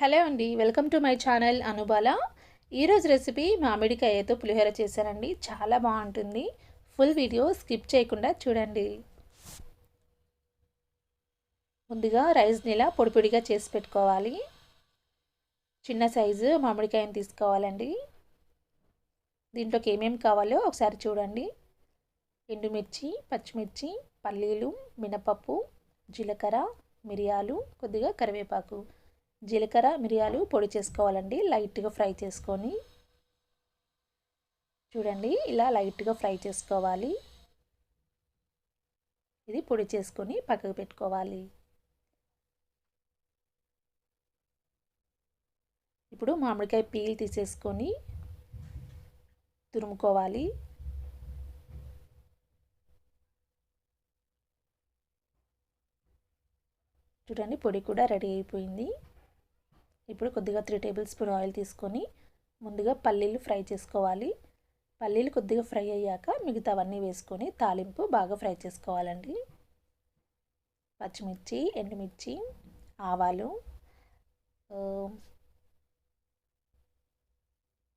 Hello అండి welcome to my channel Anubala. ఈరోజు recipe మామిడికాయతో పులిహోర చేశానండి. చాలా బాగుంటుంది. ఫుల్ వీడియో స్కిప్ చేయకుండా చూడండి. ముందుగా రైస్ని ఇలా పొడిపొడిగా చేసి పెట్టుకోవాలి. చిన్న సైజు మామిడికాయని తీసుకోవాలండి. దీంట్లోకి ఏమేమి కావాలో ఒకసారి చూడండి. ఎండుమిర్చి పచ్చిమిర్చి పల్లీలు మినపప్పు జీలకర్ర మిరియాలు కొద్దిగా కరివేపాకు. జీలకర్ర మిరియాలు పొడి చేసుకోవాలండి. లైట్గా ఫ్రై చేసుకొని చూడండి ఇలా లైట్గా ఫ్రై చేసుకోవాలి. ఇది పొడి చేసుకొని పక్కకు పెట్టుకోవాలి. ఇప్పుడు మామిడికాయ పీల్ తీసేసుకొని తురుముకోవాలి. చూడండి పొడి కూడా రెడీ అయిపోయింది. ఇప్పుడు కొద్దిగా త్రీ టేబుల్ స్పూన్ ఆయిల్ తీసుకొని ముందుగా పల్లీలు ఫ్రై చేసుకోవాలి. పల్లీలు కొద్దిగా ఫ్రై అయ్యాక మిగతావన్నీ వేసుకొని తాలింపు బాగా ఫ్రై చేసుకోవాలండి. పచ్చిమిర్చి ఎండుమిర్చి ఆవాలు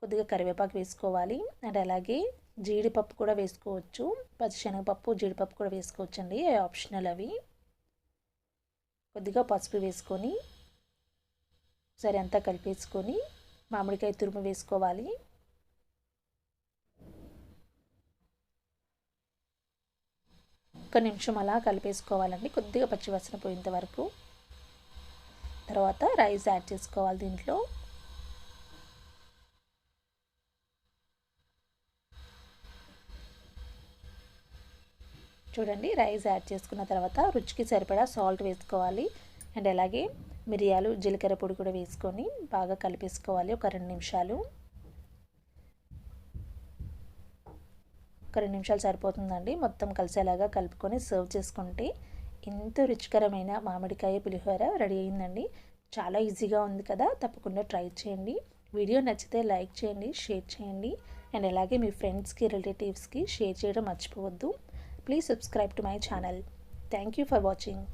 కొద్దిగా కరివేపాకు వేసుకోవాలి. అండ్ అలాగే జీడిపప్పు కూడా వేసుకోవచ్చు. పచ్చిశనగపప్పు జీడిపప్పు కూడా వేసుకోవచ్చు అండి ఆప్షనల్ అవి. కొద్దిగా పసుపు వేసుకొని ఒకసారి అంతా కలిపేసుకొని మామిడికాయ తురుము వేసుకోవాలి. ఒక నిమిషం అలా కలిపేసుకోవాలండి. కొద్దిగా పచ్చివాసన పోయేంత వరకు. తర్వాత రైస్ యాడ్ చేసుకోవాలి దీంట్లో. చూడండి రైస్ యాడ్ చేసుకున్న తర్వాత రుచికి సరిపడా సాల్ట్ వేసుకోవాలి. అండ్ అలాగే మిరియాలు జీలకర్ర పొడి కూడా వేసుకొని బాగా కలిపేసుకోవాలి. ఒక రెండు నిమిషాలు. ఒక రెండు నిమిషాలు సరిపోతుందండి. మొత్తం కలిసేలాగా కలుపుకొని సర్వ్ చేసుకుంటే ఎంతో రుచికరమైన మామిడికాయ పులిహోర రెడీ అయిందండి. చాలా ఈజీగా ఉంది కదా తప్పకుండా ట్రై చేయండి. వీడియో నచ్చితే లైక్ చేయండి షేర్ చేయండి. అండ్ అలాగే మీ ఫ్రెండ్స్కి రిలేటివ్స్కి షేర్ చేయడం మర్చిపోవద్దు. Please subscribe to my channel. Thank you for watching.